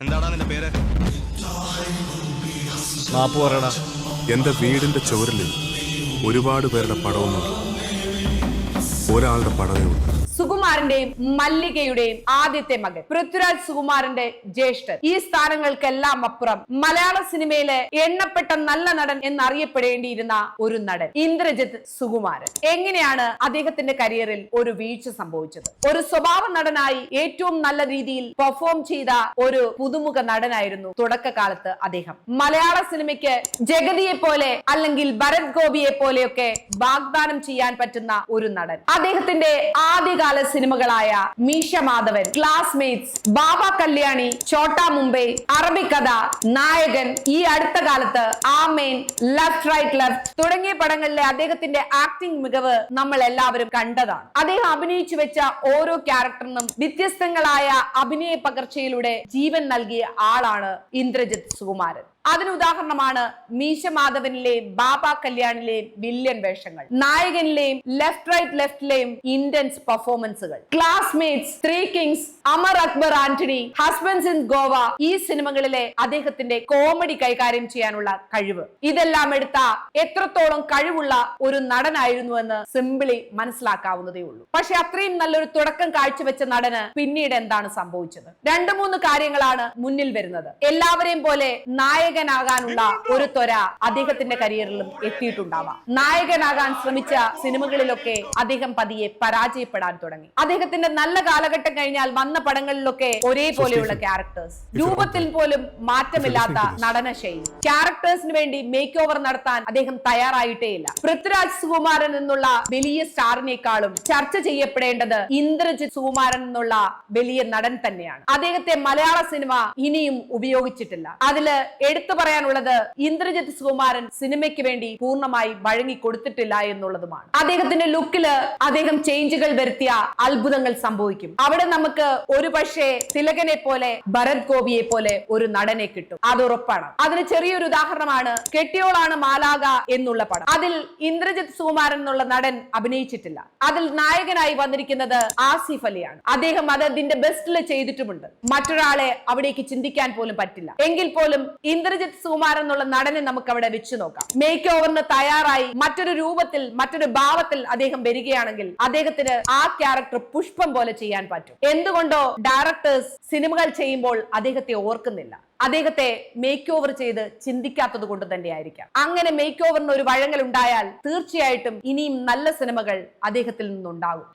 എന്താടാ നിന്റെ പേര്? മാപ്പ് പറയടാ. എന്റെ വീടിന്റെ ചുവരിൽ ഒരുപാട് പേരുടെ പടമൊന്നും ഒരാളുടെ പടവേ ഉള്ളൂ. സുകുമാരന്റെയും മല്ലികയുടെയും ആദ്യത്തെ മകൻ പൃഥ്വിരാജ് സുകുമാരന്റെ ജ്യേഷ്ഠൻ. ഈ സ്ഥാനങ്ങൾക്കെല്ലാം അപ്പുറം മലയാള സിനിമയിലെ എണ്ണപ്പെട്ട നല്ല നടൻ എന്നറിയപ്പെടേണ്ടിയിരുന്ന ഒരു നടൻ ഇന്ദ്രജിത്ത് സുകുമാരൻ. എങ്ങനെയാണ് അദ്ദേഹത്തിന്റെ കരിയറിൽ ഒരു വീഴ്ച സംഭവിച്ചത്? ഒരു സ്വഭാവ നടനായി ഏറ്റവും നല്ല രീതിയിൽ പെർഫോം ചെയ്ത ഒരു പുതുമുഖ നടനായിരുന്നു തുടക്കകാലത്ത് അദ്ദേഹം. മലയാള സിനിമയ്ക്ക് ജഗതിയെ പോലെ അല്ലെങ്കിൽ ഭരത് ഗോപിയെ പോലെയൊക്കെ വാഗ്ദാനം ചെയ്യാൻ പറ്റുന്ന ഒരു നടൻ. അദ്ദേഹത്തിന്റെ ആദ്യകാല സിനിമകളായ മീശ മാധവൻ ക്ലാസ്മേറ്റ്സ് ബാബ കല്യാണി ചോട്ടാ മുംബൈ അറബിക്കഥ നായകൻ ഈ അടുത്ത കാലത്ത് ആമേൻ ലെഫ്റ്റ് റൈറ്റ് ലെഫ്റ്റ് തുടങ്ങിയ പടങ്ങളിലെ അദ്ദേഹത്തിന്റെ ആക്ടിംഗ് മികവ് നമ്മൾ എല്ലാവരും കണ്ടതാണ്. അദ്ദേഹം അഭിനയിച്ചു വെച്ച ഓരോ ക്യാരക്ടറിനും വ്യത്യസ്തങ്ങളായ അഭിനയ പകർച്ചയിലൂടെ ജീവൻ നൽകിയ ആളാണ് ഇന്ദ്രജിത് സുകുമാരൻ. അതിന് ഉദാഹരണമാണ് മീശ മാധവനിലെയും ബാബ കല്യാണിലെയും വില്ലൻ വേഷങ്ങൾ നായകനിലെയും ലെഫ്റ്റ് റൈറ്റ് ലെഫ്റ്റിലെയും intense പെർഫോമൻസുകൾ classmates three kings Amar Akbar Anthony husbands in Goa ഈ സിനിമകളിലെ അദ്ദേഹത്തിന്റെ കോമഡി കൈകാര്യം ചെയ്യാനുള്ള കഴിവ്. ഇതെല്ലാം എടുത്ത എത്രത്തോളം കഴിവുള്ള ഒരു നടനായിരുന്നുവെന്ന് സിമ്പിളി മനസ്സിലാക്കാവുന്നതേ ഉള്ളൂ. പക്ഷെ അത്രയും നല്ലൊരു തുടക്കം കാഴ്ചവെച്ച നടന് പിന്നീട് എന്താണ് സംഭവിച്ചത്? രണ്ടു മൂന്ന് കാര്യങ്ങളാണ് മുന്നിൽ വരുന്നത്. എല്ലാവരെയും പോലെ നായകനാകാനുള്ള ഒരു ത്വര അദ്ദേഹത്തിന്റെ കരിയറിലും എത്തിയിട്ടുണ്ടാവാം. നായകനാകാൻ ശ്രമിച്ച സിനിമകളിലൊക്കെ അദ്ദേഹം പതിയെ പരാജയപ്പെടാൻ തുടങ്ങി. അദ്ദേഹത്തിന്റെ നല്ല കാലഘട്ടം കഴിഞ്ഞാൽ വന്ന പടങ്ങളിലൊക്കെ ഒരേപോലെയുള്ള ക്യാരക്ടേഴ്സ്. രൂപത്തിൽ പോലും മാറ്റമില്ലാത്ത നടനശൈലി. ക്യാരക്ടേഴ്സിന് വേണ്ടി മേക്ക് ഓവർ നടത്താൻ അദ്ദേഹം തയ്യാറായിട്ടേ ഇല്ല. പൃഥ്വിരാജ് സുകുമാരൻ എന്നുള്ള വലിയ സ്റ്റാറിനേക്കാളും ചർച്ച ചെയ്യപ്പെടേണ്ടത് ഇന്ദ്രജിത് സുകുമാരൻ എന്നുള്ള വലിയ നടൻ തന്നെയാണ്. അദ്ദേഹത്തെ മലയാള സിനിമ ഇനിയും ഉപയോഗിച്ചിട്ടില്ല. അതിൽ എടുത്തു പറയാനുള്ളത് ഇന്ദ്രജിത് സുകുമാരൻ സിനിമയ്ക്ക് വേണ്ടി പൂർണമായി വഴങ്ങി കൊടുത്തിട്ടില്ല എന്നുള്ളതുമാണ്. അദ്ദേഹത്തിന്റെ ലുക്കിൽ അദ്ദേഹം ചേഞ്ചുകൾ വരുത്തിയ അത്ഭുതങ്ങൾ സംഭവിക്കും. അവിടെ നമുക്ക് ഒരു പക്ഷേ തിലകനെ പോലെ ഭരത് ഗോപിയെ പോലെ ഒരു നടനെ കിട്ടും. അത് ഉറപ്പാണ്. അതിന് ചെറിയൊരു ഉദാഹരണമാണ് കെട്ടിയോളാണ് മാലാക എന്നുള്ള പടം. അതിൽ ഇന്ദ്രജിത് സുകുമാരൻ എന്നുള്ള നടൻ അഭിനയിച്ചിട്ടില്ല. അതിൽ നായകനായി വന്നിരിക്കുന്നത് ആസിഫ് അലിയാണ്. അദ്ദേഹം അത് അതിന്റെ ബെസ്റ്റിൽ ചെയ്തിട്ടുമുണ്ട്. മറ്റൊരാളെ അവിടേക്ക് ചിന്തിക്കാൻ പോലും പറ്റില്ല. എങ്കിൽ പോലും ഇന്ദ്രജിത്ത് സുമാർ എന്നുള്ള നടനെ നമുക്ക് അവിടെ വെച്ചു നോക്കാം. മേക്ക് ഓവറിന് തയ്യാറായി മറ്റൊരു രൂപത്തിൽ മറ്റൊരു ഭാവത്തിൽ അദ്ദേഹം വരികയാണെങ്കിൽ അദ്ദേഹത്തിന് ആ ക്യാരക്ടർ പുഷ്പം പോലെ ചെയ്യാൻ പറ്റും. എന്തുകൊണ്ടോ ഡയറക്ടേഴ്സ് സിനിമകൾ ചെയ്യുമ്പോൾ അദ്ദേഹത്തെ ഓർക്കുന്നില്ല. അദ്ദേഹത്തെ മേക്ക് ഓവർ ചെയ്ത് ചിന്തിക്കാത്തത് കൊണ്ട് തന്നെയായിരിക്കാം. അങ്ങനെ മേക്ക് ഓവറിന് ഒരു വഴങ്ങൽ ഉണ്ടായാൽ തീർച്ചയായിട്ടും ഇനിയും നല്ല സിനിമകൾ അദ്ദേഹത്തിൽ നിന്നുണ്ടാകും.